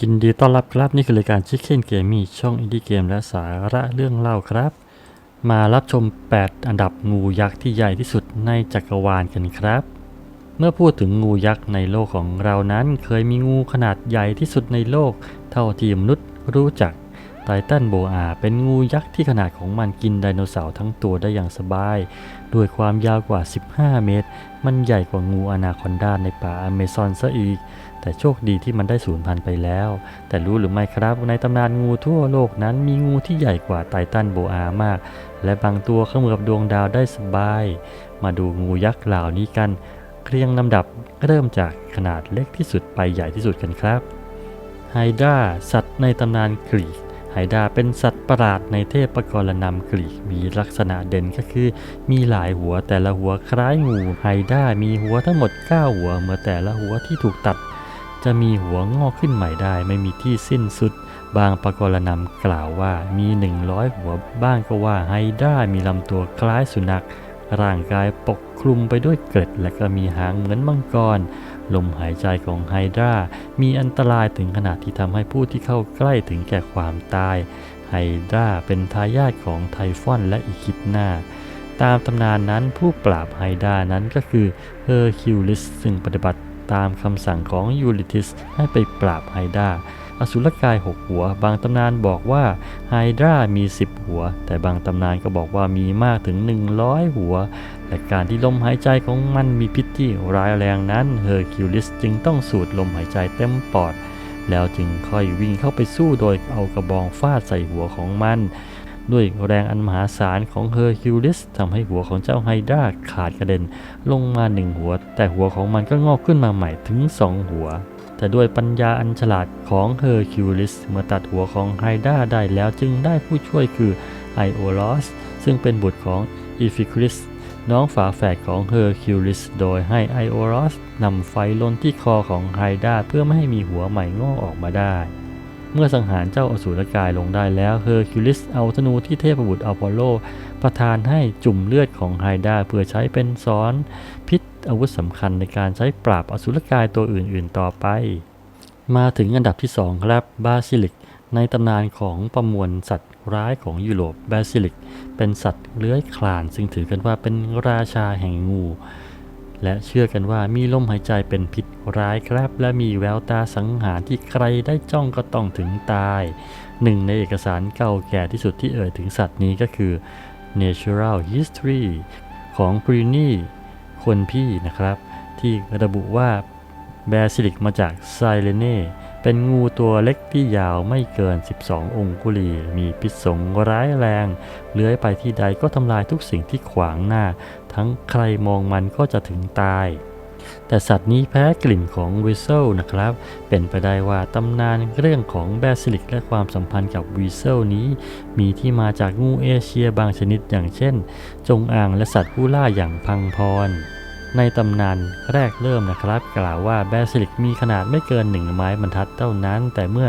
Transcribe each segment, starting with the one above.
ยินดีต้อนรับครับ นี่คือรายการชิคเก้นเกมมี่ช่องอินดี้เกมและสาระเรื่องเล่าครับ มารับชม 8 อันดับงูยักษ์ที่ใหญ่ที่สุดในจักรวาลกันครับ เมื่อพูดถึงงูยักษ์ในโลกของเรานั้น เคยมีงูขนาดใหญ่ที่สุดในโลก เท่าที่มนุษย์รู้จักไททันโบอาเป็นงูยักษ์ที่ขนาดของมันกินไดโนเสาร์ทั้งตัวได้อย่างสบาย ด้วยความยาวกว่า 15 เมตร มันใหญ่กว่างูอนาคอนดาในป่าอเมซอนซะอีก แต่โชคดีที่มันได้สูญพันธุ์ไปแล้ว แต่รู้หรือไม่ครับในตำนานงูทั่วโลกนั้นมีงูที่ใหญ่กว่าไททันโบอามาก และบางตัวเขมือบดวงดาวได้สบาย มาดูงูยักษ์เหล่านี้กัน เครียงลำดับเริ่มจากขนาดเล็กที่สุดไปใหญ่ที่สุดกันครับ ไฮดราสัตว์ในตำนานกรีกไฮดราเป็นสัตว์ประหลาดในเทพกรนำกรีกมีลักษณะเด่นก็คือ มีหลายหัวแต่ละหัวคล้ายงูไฮดรามีหัวทั้งหมด 9 หัวเมื่อแต่ละหัวที่ถูกตัด จะมีหัวงอกขึ้นใหม่ได้ ไม่มีที่สิ้นสุด บางปรกรณำกล่าวว่ามี100หัวบ้างก็ว่าไฮดรามีลำตัวคล้ายสุนัข ร่างกายปกคลุมไปด้วยเกล็ด และก็มีหางเหมือนมังกร ลมหายใจของไฮดรามีอันตรายถึงขนาดที่ทำให้ผู้ที่เข้าใกล้ถึงแก่ความตาย ไฮดราเป็นทายาทของไทฟอนและอีคิดนาตามตำนานนั้นผู้ปราบไฮดรานั้นก็คือเฮอร์คิวลิสซึ่งปฏิบัติ ตามคำสั่งของยูริทิสให้ไปปราบไฮดราอสุรกาย 6 หัว บางตำนานบอกว่าไฮดรามี 10 หัว แต่บางตำนานก็บอกว่ามีมากถึง 100 หัว และการที่ลมหายใจของมันมีพิษที่ร้ายแรงนั้นเฮอร์คิวลิสจึงต้องสูดลมหายใจเต็มปอด แล้วจึงค่อยวิ่งเข้าไปสู้โดยเอากระบองฟาดใส่หัวของมัน ด้วยแรงอันมหาศาลของเฮอร์คิวลิสทำให้หัวของเจ้าไฮดราขาดกระเด็น ลงมาหนึ่งหัว แต่หัวของมันก็งอกขึ้นมาใหม่ถึงสองหัว แต่ด้วยปัญญาอันฉลาดของเฮอร์คิวลิสเมื่อตัดหัวของไฮดราได้แล้วจึงได้ผู้ช่วยคือไอโอลอสซึ่งเป็นบุตรของอีฟิคริสน้องฝาแฝดของเฮอร์คิวลิส โดยให้ไอโอรอสนำไฟลนที่คอของไฮดราเพื่อไม่ให้มีหัวใหม่งอกออกมาได้ เมื่อสังหารเจ้าอสูรกายลงได้แล้วเฮอร์คิวลิสเอาธนูที่เทพบุตรอพอลโล ประทานให้จุ่มเลือดของไฮดาเพื่อใช้เป็นซ้อนพิษอาวุธสำคัญในการใช้ปราบอสุรกายตัวอื่นๆต่อไป มาถึงอันดับที่ 2 ครับบาซิลิก ในตำนานของประมวลสัตว์ร้ายของยุโรปบาซิลิก เป็นสัตว์เลื้อยคลาน ซึ่งถือกันว่าเป็นราชาแห่งงู และเชื่อกันว่ามีลมหายใจเป็นพิษร้ายครับ และมีแววตาสังหารที่ใครได้จ้องก็ต้องถึงตาย หนึ่งในเอกสารเก่าแก่ที่สุดที่เอ่ยถึงสัตว์นี้ก็คือ Natural History ของ p r i n y คนพี่นะครับ ที่ระบุว่าแบซิลิกมาจากไซเลเน เป็นงูตัวเล็กที่ยาวไม่เกิน 12 องคุลี มีพิษสงร้ายแรง เลื้อยไปที่ใดก็ทำลายทุกสิ่งที่ขวางหน้า ทั้งใครมองมันก็จะถึงตาย แต่สัตว์นี้แพ้กลิ่นของวีเซลนะครับ เป็นไปได้ว่าตำนานเรื่องของแบซิลิกและความสัมพันธ์กับวีเซลนี้ มีที่มาจากงูเอเชียบางชนิดอย่างเช่น จงอางและสัตว์ผู้ล่าอย่างพังพร ในตำนานแรกเริ่มนะครับ กล่าวว่าแบซิลิกมีขนาดไม่เกินหนึ่งไม้บรรทัดเท่านั้น แต่เมื่อ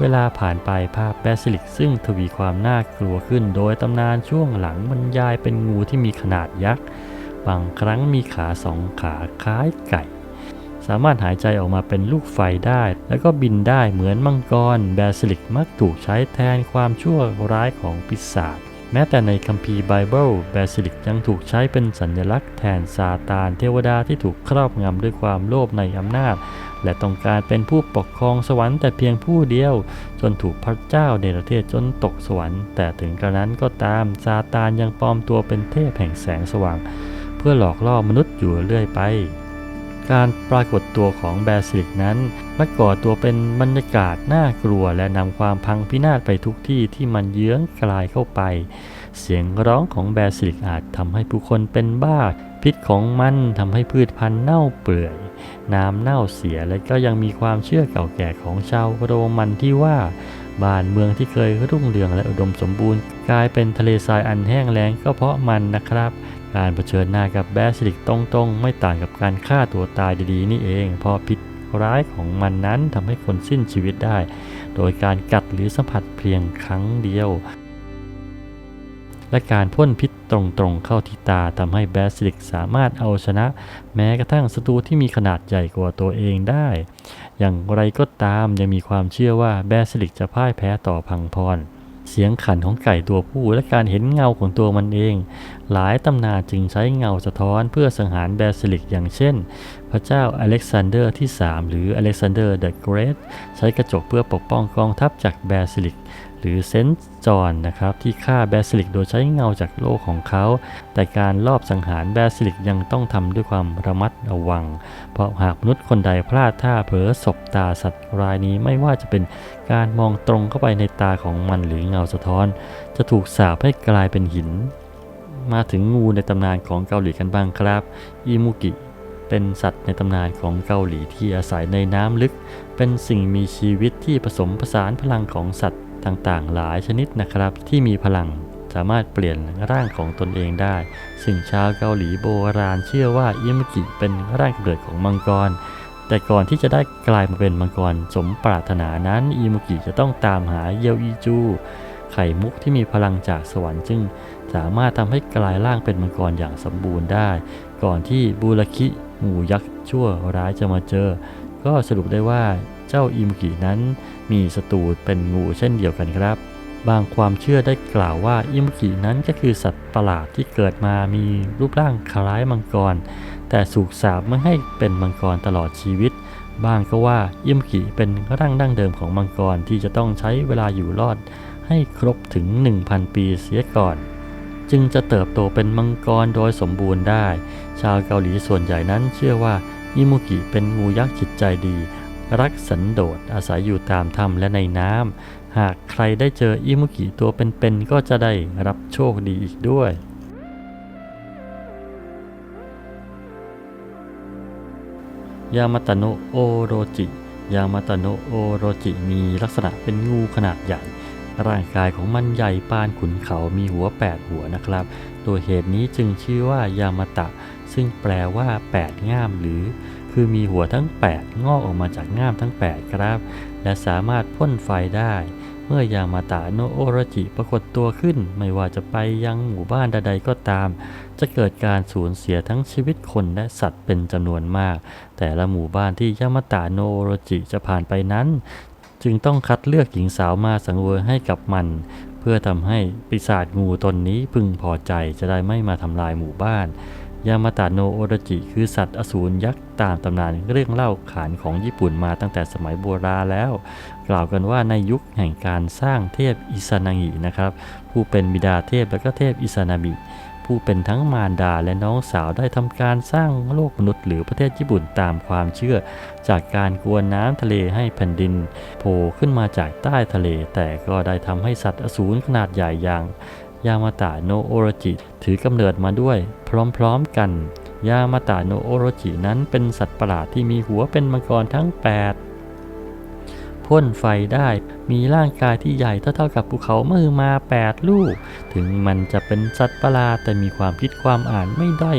เวลาผ่านไปภาพแบซิลิกซึ่งทวีความน่ากลัวขึ้น โดยตำนานช่วงหลังบรรยายเป็นงูที่มีขนาดยักษ์บางครั้งมีขาสองขาคล้ายไก่ สามารถหายใจออกมาเป็นลูกไฟได้ แล้วก็บินได้เหมือนมังกรแบซิลิกมักถูกใช้แทนความชั่วร้ายของปีศาจ แม้แต่ในคัมภีร์ไบเบิลแบซิลิกยังถูกใช้เป็นสัญลักษณ์แทนซาตานเทวดาที่ถูกครอบงำด้วยความโลภในอำนาจ และต้องการเป็นผู้ปกครองสวรรค์แต่เพียงผู้เดียว จนถูกพระเจ้าเนรเทศจนตกสวรรค์ แต่ถึงกระนั้นก็ตามซาตานยังปลอมตัวเป็นเทพแห่งแสงสว่าง เพื่อหลอกล่อมนุษย์อยู่เรื่อยไป การปรากฏตัวของแบซิลิกนั้นมักก่อตัวเป็นบรรยากาศน่ากลัวและนำความพังพินาศไปทุกที่ที่มันเยื้องกลายเข้าไป เสียงร้องของแบซิลิกอาจทำให้ผู้คนเป็นบ้า พิษของมันทำให้พืชพันธุ์เน่าเปื่อย น้ำเน่าเสียและก็ยังมีความเชื่อเก่าแก่ของชาวโรมันที่ว่าบ้านเมืองที่เคยรุ่งเรืองและอุดมสมบูรณ์ กลายเป็นทะเลทรายอันแห้งแล้งก็เพราะมันนะครับ การเผชิญหน้ากับแบซิลิกตรงๆ ไม่ต่างกับการฆ่าตัวตายดีๆ นี่เองเพราะพิษร้ายของมันนั้นทำให้คนสิ้นชีวิตได้ โดยการกัดหรือสัมผัสเพียงครั้งเดียว และการพ่นพิษตรงๆเข้าที่ตาทำให้แบสซิลิกสามารถเอาชนะ แม้กระทั่งศัตรูที่มีขนาดใหญ่กว่าตัวเองได้ อย่างไรก็ตามยังมีความเชื่อว่าแบสซิลิกจะพ่ายแพ้ต่อพังพร เสียงขันของไก่ตัวผู้และการเห็นเงาของตัวมันเอง หลายตำนานจึงใช้เงาสะท้อนเพื่อสังหารแบซิลิกอย่างเช่น พระเจ้าอเล็กซานเดอร์ที่ 3 หรืออเล็กซานเดอร์เดอะเกรทใช้กระจกเพื่อปกป้องกองทัพจากแบซิลิก หรือเซนต์จอนนะครับที่ฆ่าแบซิลิกโดยใช้เงาจากโลกของเขา แต่การลอบสังหารแบซิลิกยังต้องทำด้วยความระมัดระวัง เพราะหากมนุษย์คนใดพลาดท่าเผลอสบตาสัตว์รายนี้ไม่ว่าจะเป็นการมองตรงเข้าไปในตาของมันหรือเงาสะท้อน จะถูกสาปให้กลายเป็นหิน มาถึงงูในตำนานของเกาหลีกันบ้างครับอิมุกิเป็นสัตว์ในตำนานของเกาหลีที่อาศัยในน้ำลึก เป็นสิ่งมีชีวิตที่ผสมผสานพลังของสัตว์ ต่างๆ หลายชนิดนะครับ ที่มีพลังสามารถเปลี่ยนร่างของตนเองได้ ซึ่งชาวเกาหลีโบราณเชื่อว่าอิมุกิเป็นร่างกำเนิดของมังกร แต่ก่อนที่จะได้กลายมาเป็นมังกรสมปรารถนานั้นอิมุกิจะต้องตามหาเยวอีจู ไข่มุกที่มีพลังจากสวรรค์จึง สามารถทำให้กลายร่างเป็นมังกรอย่างสมบูรณ์ได้ ก่อนที่บูรคิงูยักษ์ชั่วร้ายจะมาเจอ ก็สรุปได้ว่า จ้าอิมุกินั้น มีศัตรูเป็นงูเช่นเดียวกันครับ บางความเชื่อได้กล่าวว่าอิมุกินั้นก็คือสัตว์ประหลาดที่เกิดมามีรูปร่างคล้ายมังกร แต่สูกสาบไม่ให้เป็นมังกรตลอดชีวิตบางก็ว่าอิมุกิเป็นร่างดั้งเดิมของมังกรที่จะต้องใช้เวลาอยู่รอด ให้ครบถึง 1,000 ปีเสียก่อน จึงจะเติบโตเป็นมังกรโดยสมบูรณ์ได้ ชาวเกาหลีส่วนใหญ่นั้นเชื่อว่าอิมุกิเป็นงูยักษ์จิตใจดี รักสันโดษอาศัยอยู่ตามถ้ำและในน้ำหากใครได้เจออิมุกิตัวเป็นๆก็จะได้รับโชคดีอีกด้วยยามาตโนโอโรจิยามาตโนโอโรจิมีลักษณะเป็นงูขนาดใหญ่ ร่างกายของมันใหญ่ปานขุนเขามีหัว 8 หัวนะครับตัวเหตุนี้จึงชื่อว่ายามาตะ ซึ่งแปลว่า 8 ง่ามหรือ คือมีหัวทั้ง 8 งอกออกมาจากง่ามทั้ง 8 ครับ และสามารถพ่นไฟได้ เมื่อยามาตะโนโอรจิปรากฏตัวขึ้น ไม่ว่าจะไปยังหมู่บ้านใดๆก็ตาม จะเกิดการสูญเสียทั้งชีวิตคนและสัตว์เป็นจำนวนมาก แต่ละหมู่บ้านที่ยามาตะโนโอรจิจะผ่านไปนั้น จึงต้องคัดเลือกหญิงสาวมาสังเวยให้กับมันเพื่อทำให้ปีศาจงูตนนี้พึงพอใจจะได้ไม่มาทำลายหมู่บ้าน ยามาตะโนโอรจิคือสัตว์อสูรยักษ์ตามตำนานเรื่องเล่าขานของญี่ปุ่นมาตั้งแต่สมัยโบราณแล้ว กล่าวกันว่าในยุคแห่งการสร้างเทพอิซานางินะครับ ผู้เป็นบิดาเทพและก็เทพอิซานาบิผู้เป็นทั้งมารดาและน้องสาวได้ทำการสร้างโลกมนุษย์หรือประเทศญี่ปุ่นตามความเชื่อ จากการกวนน้ำทะเลให้แผ่นดินโผล่ขึ้นมาจากใต้ทะเล แต่ก็ได้ทำให้สัตว์อสูรขนาดใหญ่อย่าง ยามาตะโนโอโรจิ ถือกำเนิดมาด้วย พร้อมๆกัน ยามาตะโนโอโรจินั้นเป็นสัตว์ประหลาดที่มีหัวเป็นมังกรทั้ง 8 พ่นไฟได้ มีร่างกายที่ใหญ่เท่าๆกับภูเขามือมา 8 ลูก ถึงมันจะเป็นสัตว์ประหลาดแต่มีความคิดความอ่านไม่ได้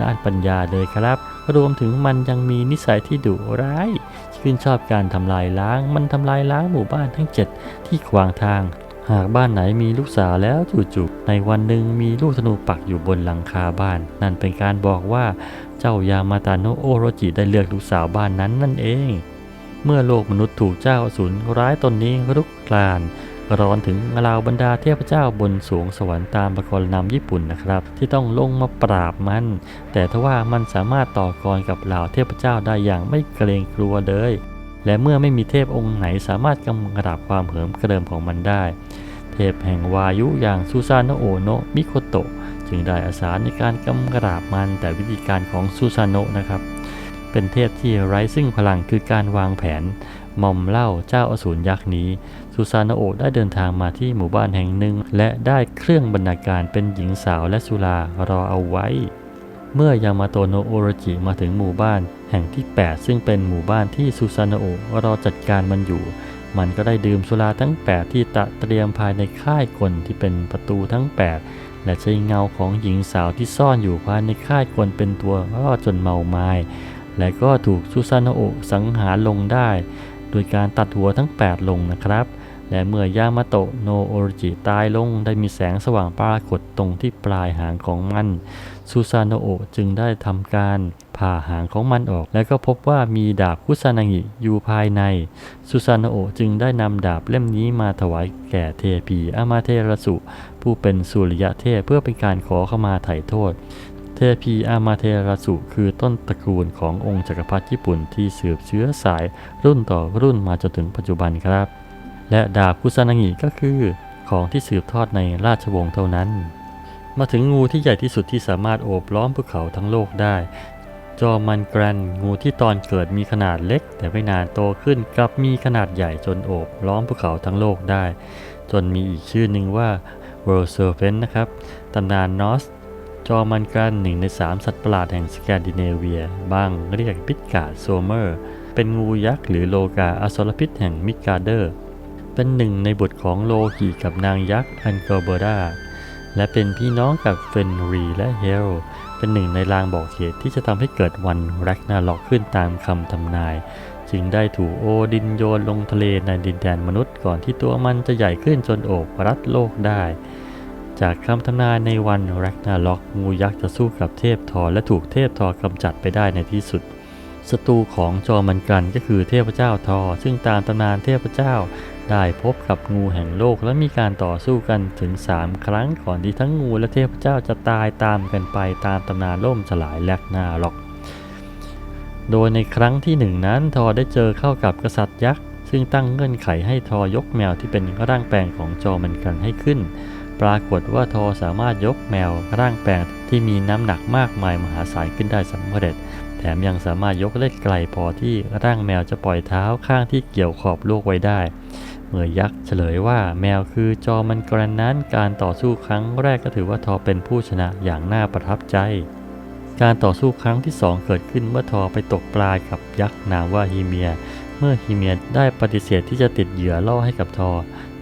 ด้านปัญญาเลยครับ รวมถึงมันยังมีนิสัยที่ดุร้ายชื่นชอบการทำลายล้าง มันทำลายล้างหมู่บ้านทั้ง 7 ที่ขวางทาง หากบ้านไหนมีลูกสาวแล้วจู่ๆในวันหนึ่งมีลูกธนูปักอยู่บนหลังคาบ้าน นั่นเป็นการบอกว่าเจ้ายามาตาโนโอโรจิได้เลือกลูกสาวบ้านนั้นนั่นเอง เมื่อโลกมนุษย์ถูกเจ้าอสูรร้ายตนนี้รุกรานร้อนถึงเหล่าบรรดาเทพเจ้าบนสวงสวรรค์ตามประกรณำญี่ปุ่นนะครับ ที่ต้องลงมาปราบมัน แต่ทว่ามันสามารถต่อกรกับเหล่าเทพเจ้าได้อย่างไม่เกรงกลัวเลย และเมื่อไม่มีเทพองค์ไหนสามารถกำกราบความเหิมเกริมของมันได้ เทพแห่งวายุอย่างซูซานโอโนะมิโคโตะจึงได้อาสาในการกำกราบมันแต่วิธีการของซูซานโนนะครับ เป็นเทพที่ไร้ซึ่งพลังคือการวางแผนหม่อมเล่าเจ้าอสูรยักษ์นี้ซูซานโอได้เดินทางมาที่หมู่บ้านแห่งหนึ่ง และได้เครื่องบรรณาการเป็นหญิงสาวและสุรารอเอาไว้ เมื่อยามาโตโนโอโรจิมาถึงหมู่บ้าน แห่งที่ 8 ซึ่งเป็นหมู่บ้านที่ซูซาโนะโอรอจัดการมันอยู่ มันก็ได้ดื่มสุราทั้ง 8 ที่ตะเตรียมภายในค่ายคนที่เป็นประตูทั้ง 8 และใช้เงาของหญิงสาวที่ซ่อนอยู่ภายในค่ายคนเป็นตัวล่อจนเมาไม้และก็ถูกซูซาโนโอะสังหารลงได้ โดยการตัดหัวทั้ง 8 ลงนะครับ และเมื่อยามาโตะโนโอริจิตายลงได้มีแสงสว่างปรากฏตรงที่ปลายหางของมันซูซาโนโอจึงได้ทำการผ่าหางของมันออก และก็พบว่ามีดาบคุซานางิอยู่ภายในซูซาโนโอจึงได้นำดาบเล่มนี้มาถวายแก่เทพีอามาเทระสุ ผู้เป็นสุริยะเทพเพื่อเป็นการขอเข้ามาไถ่โทษเทพีอามาเทราสุคือต้นตระกูลขององค์จักรพรรดิญี่ปุ่นที่สืบเชื้อสายรุ่นต่อรุ่นมาจนถึงปัจจุบันครับ และดาบคุซานางิก็คือของที่สืบทอดในราชวงศ์เท่านั้น มาถึงงูที่ใหญ่ที่สุดที่สามารถโอบล้อมภูเขาทั้งโลกได้ จอมันแกรนงูที่ตอนเกิดมีขนาดเล็ก แต่ไม่นานโตขึ้นกลับมีขนาดใหญ่จนโอบล้อมภูเขาทั้งโลกได้ จนมีอีกชื่อหนึ่งว่า World Serpent นะครับตำนานนอสจอมันกันหนึ่งในสามสัตว์ประหลาดแห่งสแกนดิเนเวียบ้างเรียกพิษกาโซเมอร์ เป็นงูยักษ์หรือโลกาอสรพิษแห่งมิกาเดอร์ เป็นหนึ่งในบุตรของโลกีกับนางยักษ์อันเกอร์เบราและเป็นพี่น้องกับเฟนรีและเฮลเป็นหนึ่งในลางบอกเหตุที่จะทำให้เกิดวันแร็กนาล็อกขึ้นตามคำทำนาย จึงได้ถูกโอดินโยนลงทะเลในดินแดนมนุษย์ก่อนที่ตัวมันจะใหญ่ขึ้นจนโอบรัดโลกได้ จากคำทำนายในวันแร็กนาล็อกงูยักษ์จะสู้กับเทพทอและถูกเทพทอกำจัดไปได้ในที่สุด ศัตรูของจอมันกันก็คือเทพเจ้าทอ ซึ่งตามตำนานเทพเจ้าได้พบกับงูแห่งโลกและมีการต่อสู้กันถึง 3 ครั้งก่อนที่ทั้งงูและเทพเจ้าจะตายตามกันไปตามตำนานล่มสลายแลกนาล็อก โดยในครั้งที่หนึ่งนั้นทอได้เจอเข้ากับกษัตริย์ยักษ์ซึ่งตั้งเงื่อนไขให้ทอยกแมวที่เป็นร่างแปลงของจอมันกันให้ขึ้น ปรากฏว่าทอสามารถยกแมวร่างแปลงที่มีน้ำหนักมากมายมหาศาลขึ้นได้สำเร็จ แถมยังสามารถยกได้ไกลพอที่ร่างแมวจะปล่อยเท้าข้างที่เกี่ยวขอบโลกไว้ได้ เมื่อยักษ์เฉลยว่าแมวคือจอมันกรนนั้นการต่อสู้ครั้งแรกก็ถือว่าทอเป็นผู้ชนะอย่างน่าประทับใจ การต่อสู้ครั้งที่สองเกิดขึ้นเมื่อทอไปตกปลากับยักษ์นามว่าฮีเมีย เมื่อฮีเมียได้ปฏิเสธที่จะติดเหยื่อล่อให้กับทอ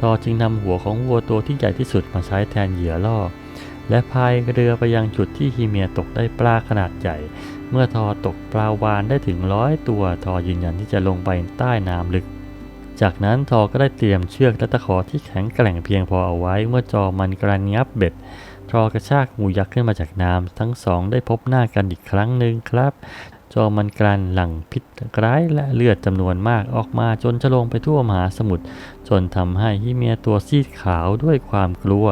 ทอจึงนำหัวของวัวตัวที่ใหญ่ที่สุดมาใช้แทนเหยื่อล่อและพายเรือไปยังจุดที่ฮีเมียตกได้ปลาขนาดใหญ่ เมื่อทอตกปลาวานได้ถึงร้อยตัวทอยืนยันที่จะลงไปใต้น้ำลึก จากนั้นทอก็ได้เตรียมเชือกและตะขอที่แข็งแกร่งเพียงพอเอาไว้ เมื่อจอมันกระงับเบ็ดทอกระชากงูยักษ์ขึ้นมาจากน้ำทั้งสองได้พบหน้ากันอีกครั้งหนึ่งครับ จอมันกรันหลั่งพิษร้ายและเลือดจำนวนมากออกมาจนจะลงไปทั่วมหาสมุทรจนทำให้ฮิเมียตัวซีดขาวด้วยความกลัว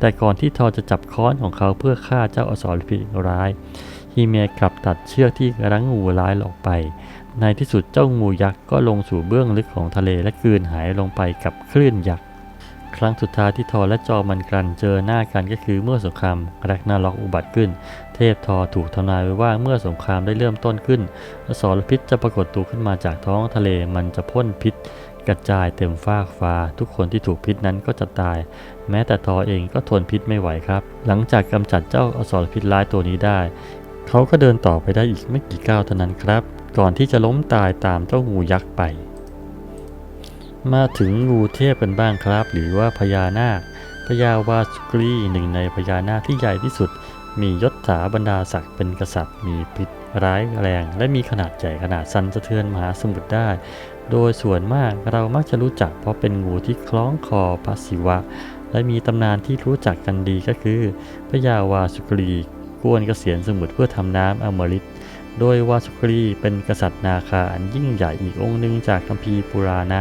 แต่ก่อนที่ทอจะจับค้อนของเขาเพื่อฆ่าเจ้าอสรพิษร้าย ฮิเมียกลับตัดเชือกที่รั้งงูร้ายออกไป ในที่สุดเจ้างูยักษ์ก็ลงสู่เบื้องลึกของทะเลและกลืนหายลงไปกับคลื่นยักษ์ ครั้งสุดท้ายที่ทอและจอมันกรันเจอหน้ากันก็คือเมื่อสงครามแรกนาล็อกอุบัติขึ้น เทพทอถูกทำนายไว้ว่าเมื่อสงครามได้เริ่มต้นขึ้นอสรพิษจะปรากฏตัวขึ้นมาจากท้องทะเลมันจะพ่นพิษกระจายเต็มฟากฟ้า ทุกคนที่ถูกพิษนั้นก็จะตาย แม้แต่ทอเองก็ทนพิษไม่ไหวครับ หลังจากกำจัดเจ้าอสรพิษร้ายตัวนี้ได้ เขาก็เดินต่อไปได้อีกไม่กี่ก้าวเท่านั้นครับ ก่อนที่จะล้มตายตามเจ้างูยักษ์ไป มาถึงงูเทพกันบ้างครับ หรือว่าพญานาคพญาวาสุกรีหนึ่งในพญานาคที่ใหญ่ที่สุด มียศถาบรรดาศักดิ์เป็นกษัตริย์ มีพิษร้ายแรง และมีขนาดใหญ่ขนาดสันสะเทือนมหาสมุทรได้ โดยส่วนมากเรามักจะรู้จักเพราะเป็นงูที่คล้องคอพระศิวะ และมีตำนานที่รู้จักกันดีก็คือพญาวาสุกรี กวนเกษียณสมุทรเพื่อทำน้ำอมฤตโดยวาสุกรีเป็นกษัตริย์นาคาอันยิ่งใหญ่อีกองค์หนึ่งจากคัมภีร์ปุราณะ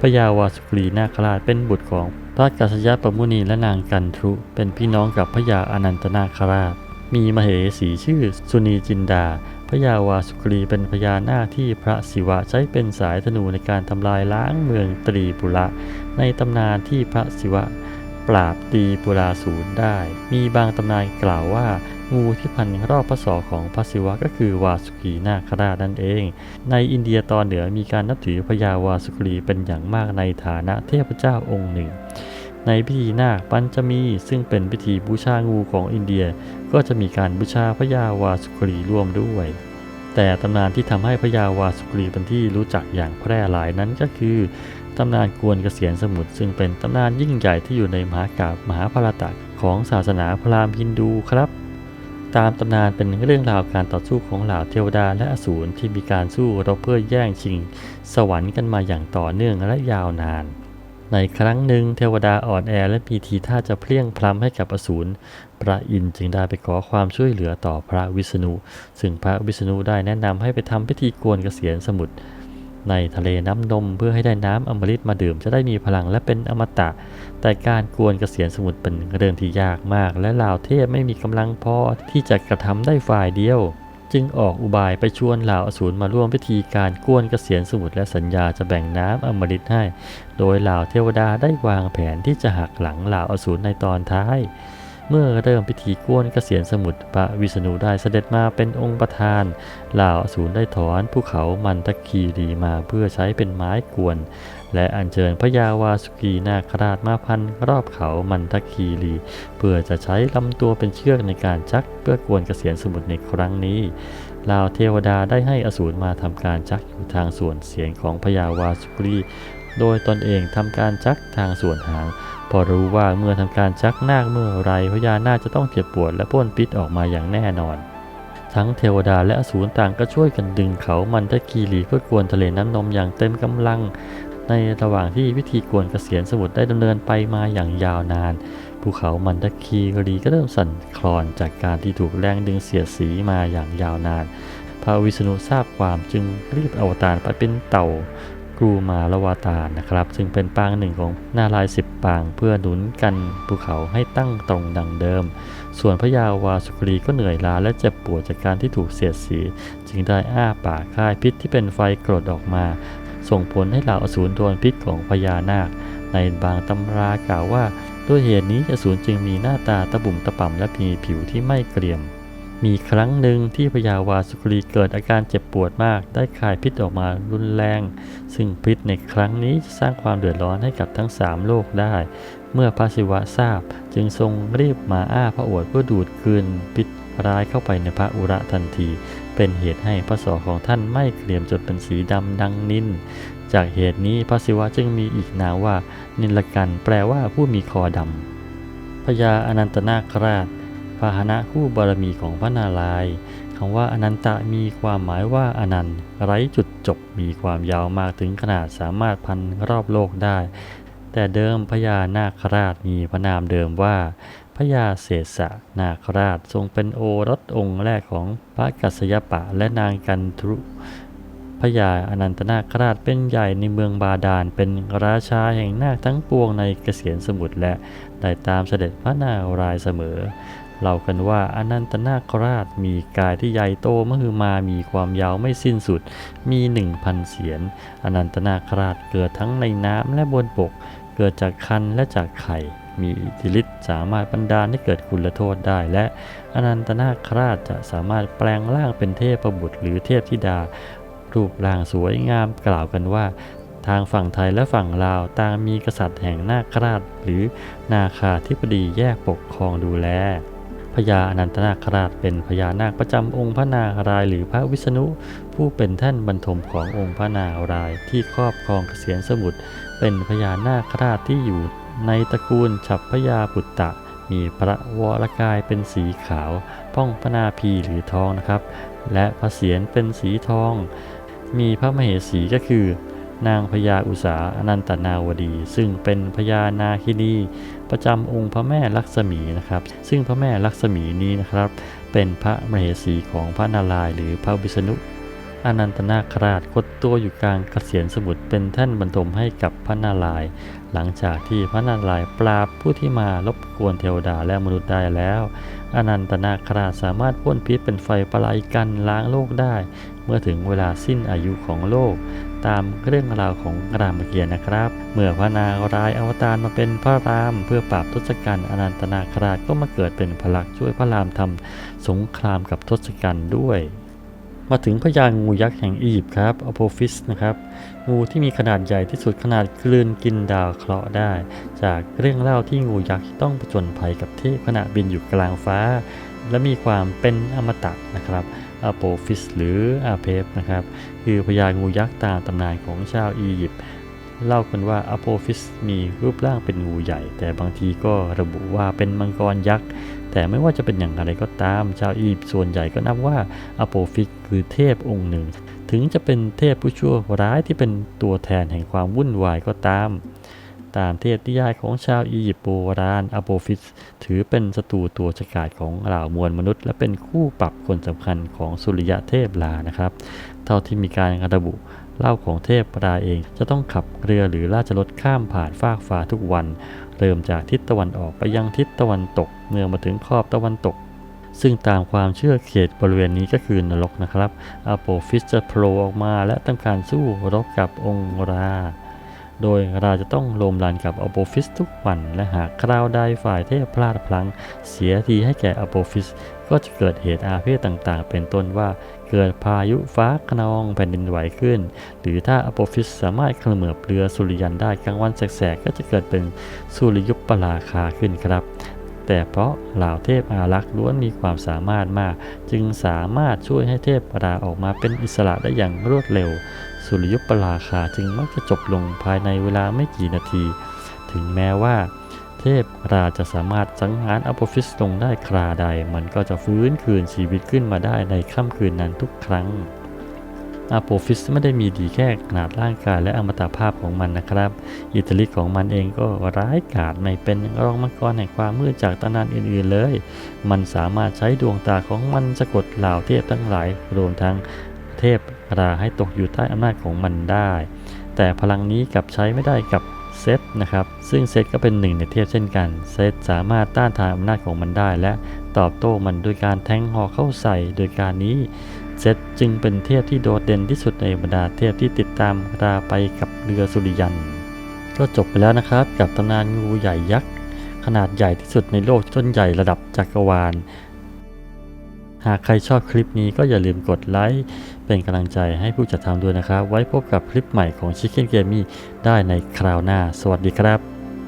พญาวาสุกรีนาคราชเป็นบุตรของพระกัสยปมุนีและนางกันทรุเป็นพี่น้องกับพญาอนันตนาคราช มีมเหสีชื่อสุนีจินดาพญาวาสุกรีเป็นพญานาคที่พระศิวะใช้เป็นสายธนูในการทำลายล้างเมืองตรีปุระ ในตำนานที่พระศิวะปราบตีปุราสูรได้ มีบางตำนานกล่าวว่า งูที่พันรอบพระศอกของพระศิวะก็คือวาสุกีนาคราชนั่นเอง ในอินเดียตอนเหนือมีการนับถือพญาวาสุกีเป็นอย่างมากในฐานะเทพเจ้าองค์หนึ่ง ในพิธีนาคปัญจมีซึ่งเป็นพิธีบูชางูของอินเดียก็จะมีการบูชาพญาวาสุกีร่วมด้วยแต่ตำนานที่ทำให้พญาวาสุกรีเป็นที่รู้จักอย่างแพร่หลายนั้นก็คือตำนานกวนเกษียณสมุทรซึ่งเป็นตำนานยิ่งใหญ่ที่อยู่ในมหากาพย์มหาภารตะของศาสนาพราหมณ์ฮินดูครับ ตามตำนานเป็นเรื่องราวการต่อสู้ของเหล่าเทวดาและอสูรที่มีการสู้รบเพื่อแย่งชิง สวรรค์กันมาอย่างต่อเนื่องและยาวนาน ในครั้งหนึ่งเทวดาอ่อนแอและมีทีท่าจะเพลียงพล้ำให้กับอสูรพระอินทร์จึงได้ไปขอความช่วยเหลือต่อพระวิษณุ ซึ่งพระวิษณุได้แนะนำให้ไปทำพิธีกวนเกษียณสมุทร ในทะเลน้ำนมเพื่อให้ได้น้ำอมฤตมาดื่มจะได้มีพลังและเป็นอมตะ แต่การกวนเกษียณสมุทรเป็นเรื่องที่ยากมาก และลาวเทพไม่มีกำลังพอที่จะกระทำได้ฝ่ายเดียว จึงออกอุบายไปชวนเหล่าอสูรมาร่วมพิธีการกวนเกษียณสมุทรและสัญญาจะแบ่งน้ำอมฤตให้ โดยเหล่าเทวดาได้วางแผนที่จะหักหลังเหล่าอสูรในตอนท้าย เมื่อเริ่มพิธีกวนเกษียณสมุทรพระวิษณุได้เสด็จมาเป็นองค์ประธานเหล่าอสูรได้ถอนภูเขามันตะคีรีมาเพื่อใช้เป็นไม้กวน และอัญเชิญพระยาวาสุกีนาคราชมาพันรอบเขามันตะคีรี เพื่อจะใช้ลำตัวเป็นเชือกในการชักเพื่อกวนเกษียณสมุทรในครั้งนี้ล่าเทวดาได้ให้อสูรมาทำการชักอยู่ทางส่วนเสียงของพญาวาสุกรี โดยตนเองทำการชักทางส่วนหาง พอรู้ว่าเมื่อทำการชักนาคเมื่อไรพญานาคจะต้องเจ็บปวดและพ่นพิษออกมาอย่างแน่นอน ทั้งเทวดาและอสูรต่างก็ช่วยกันดึงเขามันตะคีรีเพื่อกวนทะเลน้ำนมอย่างเต็มกำลัง ในระหว่างที่พิธีกวนเกษียณสมุทรได้ดำเนินไปมาอย่างยาวนาน ภูเขามันตะคีรีก็เริ่มสั่นคลอนจากการที่ถูกแรงดึงเสียดสีมาอย่างยาวนานพระวิษณุทราบความจึงรีบอวตารไปเป็นเต่า กรูมาลวาตานะครับซึ่งเป็นปางหนึ่งของนาลายสิบปางเพื่อหนุนกันภูเขาให้ตั้งตรงดังเดิม ส่วนพระยาวาสุกรีก็เหนื่อยล้าและเจ็บปวดจากการที่ถูกเสียดสี จึงได้อ้าปากคายพิษที่เป็นไฟกรดออกมา ส่งผลให้เหล่าอสูรโดนพิษของพญานาค ในบางตำรากล่าวว่า ด้วยเหตุนี้อสูรจึงมีหน้าตาตะบุ่มตะป่ำและมีผิวที่ไม่เกรียม มีครั้งหนึ่งที่พญาวาสุกรีเกิดอาการเจ็บปวดมาก ได้คายพิษออกมารุนแรง ซึ่งพิษในครั้งนี้สร้างความเดือดร้อนให้กับทั้งสามโลกได้ เมื่อพระศิวะทราบจึงทรงรีบมาอ้าพระโอษฐ์เพื่อดูดคืนพิษร้ายเข้าไปในพระอุระทันที เป็นเหตุให้พระศอกของท่านไม่เกรียมจนเป็นสีดำดังนินจากเหตุนี้พระศิวะจึงมีอีกนามว่า นิลกัน แปลว่าผู้มีคอดำพญาอนันตนาคราชาหนะคู่บารมีของพระนารายณ์คำว่าอนันตะมีความหมายว่าอนันต์ไร้จุดจบมีความยาวมากถึงขนาดสามารถพันรอบโลกได้ แต่เดิมพญานาคราชมีพระนามเดิมว่าพญาเศษะนาคราชทรงเป็นโอรสองค์แรกของพระกัสยปะและนางกันทรุพญาอนันตนาคราชเป็นใหญ่ในเมืองบาดาลเป็นราชาแห่งนาคทั้งปวงในเกษียณสมุทรและได้ตามเสด็จพระนารายเสมอ เล่ากันว่าอนันตนาคราชมีกายที่ใหญ่โตมหึมามีความยาวไม่สิ้นสุด มีหนึ่งพันเสียน อนันตนาคราชเกิดทั้งในน้ำและบนบก เกิดจากคันและจากไข่ มีอิทธิฤทธิ์สามารถบันดาให้เกิดคุณโทษได้ และอนันตนาคราชจะสามารถแปลงร่างเป็นเทพบุตรหรือเทพธิดา รูปร่างสวยงามกล่าวกันว่าทางฝั่งไทยและฝั่งลาวต่างมีกษัตริย์แห่งนาคราชหรือนาคาธิบดีแยกปกครองดูแล พญาอนันตนาคราชเป็นพญานาคประจำองค์พระนารายหรือพระวิษณุ ผู้เป็นท่านบรรทมขององค์พระนารายที่ครอบครองเกษียณสมุทรเป็นพญานาคราชที่อยู่ในตระกูลฉับพญาปุตตะ มีพระวรกายเป็นสีขาวป้องพระนาภีหรือทองนะครับ และพระเศียรเป็นสีทอง มีพระมเหสีก็คือ นางพญาอุษาอนันตนาวดี ซึ่งเป็นพญานาคินีประจำองค์พระแม่ลักษมีนะครับ ซึ่งพระแม่ลักษมีนี้นะครับ เป็นพระมเหสีของพระนารายณ์หรือพระวิษณุอนันตนาคราชคดตัวอยู่กลางกเกษียณสมุทรเป็นท่านบรรทมให้กับพระนารายณ์หลังจากที่พระนารายณ์ปราบผู้ที่มารบกวนเทวดาและมนุษย์ได้แล้ว อนันตนาคราชสามารถพ่นพิษเป็นไฟประไลกันล้างโลกได้ เมื่อถึงเวลาสิ้นอายุของโลก ตามเรื่องราวของรามเกียรติ์นะครับ เมื่อพระนางร้ายอวตารมาเป็นพระราม เพื่อปราบทศกัณฐ์อนันตนาคราชก็มาเกิดเป็นพลักช่วยพระรามทำสงครามกับทศกัณฐ์ด้วยมาถึงพญางูยักษ์แห่งอียิปต์ครับอโพฟิสนะครับ งูที่มีขนาดใหญ่ที่สุดขนาดกลืนกินดาวเคราะห์ได้ จากเรื่องเล่าที่งูยักษ์ต้องผจญภัยกับเทพขณะบินอยู่กลางฟ้า และมีความเป็นอมตะนะครับอโปฟิสหรืออาเพฟนะครับ คือพญางูยักษ์ตามตำนานของชาวอียิปต์เล่ากันว่าอโปฟิสมีรูปร่างเป็นงูใหญ่ แต่บางทีก็ระบุว่าเป็นมังกรยักษ์ แต่ไม่ว่าจะเป็นอย่างไรก็ตาม ชาวอียิปต์ส่วนใหญ่ก็นับว่าอโปฟิสคือเทพองค์หนึ่ง ถึงจะเป็นเทพผู้ชั่วร้ายที่เป็นตัวแทนแห่งความวุ่นวายก็ตาม ตามเทพนิยายของชาวอียิปต์โบราณอโปฟิส ถือเป็นศัตรูตัวฉกาจของเหล่ามวลมนุษย์ และเป็นคู่ปรับคนสำคัญของสุริยะเทพลานะครับ เท่าที่มีการระบุเล่าของเทพราเองจะต้องขับเรือหรือราชรถข้ามผ่านฟากฟ้าทุกวัน เริ่มจากทิศตะวันออกไปยังทิศตะวันตกเมื่อมาถึงขอบตะวันตกซึ่งตามความเชื่อเขตบริเวณนี้ก็คือนรกนะครับอโปฟิสจะโผล่ออกมาและทำการสู้รบกับองค์รา โดยเราจะต้องโลมลันกับอโปฟิสทุกวัน และหากคราวใดฝ่ายเทพพลาดพลั้ง เสียทีให้แก่อโปฟิส ก็จะเกิดเหตุอาเพศต่างๆ เป็นต้นว่าเกิดพายุฟ้าขนองแผ่นดินไหวขึ้น หรือถ้าอโปฟิสสามารถเคลมือบเรือสุริยันได้กลางวันแสกๆก็จะเกิดเป็นสุริยุปปราคาขึ้นครับแต่เพราะเหล่าเทพอารักษ์ล้วนมีความสามารถมาก จึงสามารถช่วยให้เทพปราออกมาเป็นอิสระได้อย่างรวดเร็ว สุริยุปราคาจึงมักจะจบลงภายในเวลาไม่กี่นาที ถึงแม้ว่า เทพราจะสามารถสังหารอโปฟิสลงได้คราใด มันก็จะฟื้นคืนชีวิตขึ้นมาได้ในค่ำคืนนั้นทุกครั้งอโปฟิสไม่ได้มีดีแค่ขนาดร่างกายและอมตะภาพของมันนะครับ อิทธิฤทธิ์ของมันเองก็ร้ายกาจไม่เป็นรองมังกรแห่งความมืดจากตำนานอื่นๆเลย มันสามารถใช้ดวงตาของมันสะกดเหล่าเทพทั้งหลาย รวมทั้ง เทพราให้ตกอยู่ใต้อำนาจของมันได้ แต่พลังนี้กลับใช้ไม่ได้กับเซตนะครับ ซึ่งเซตก็เป็นหนึ่งในเทพเช่นกัน เซตสามารถต้านทานอำนาจของมันได้ และตอบโต้มันโดยการแทงหอกเข้าใส่ โดยการนี้ เซตจึงเป็นเทพที่โดดเด่นที่สุดในบรรดาเทพที่ติดตามราไปกับเรือสุริยัน ก็จบไปแล้วนะครับกับตำนานงูใหญ่ยักษ์ขนาดใหญ่ที่สุดในโลกจนใหญ่ระดับจักรวาล หากใครชอบคลิปนี้ก็อย่าลืมกดไลค์ เป็นกำลังใจให้ผู้จัดทำด้วยนะครับ ไว้พบกับคลิปใหม่ของ Chicken Gaming ได้ในคราวหน้า สวัสดีครับ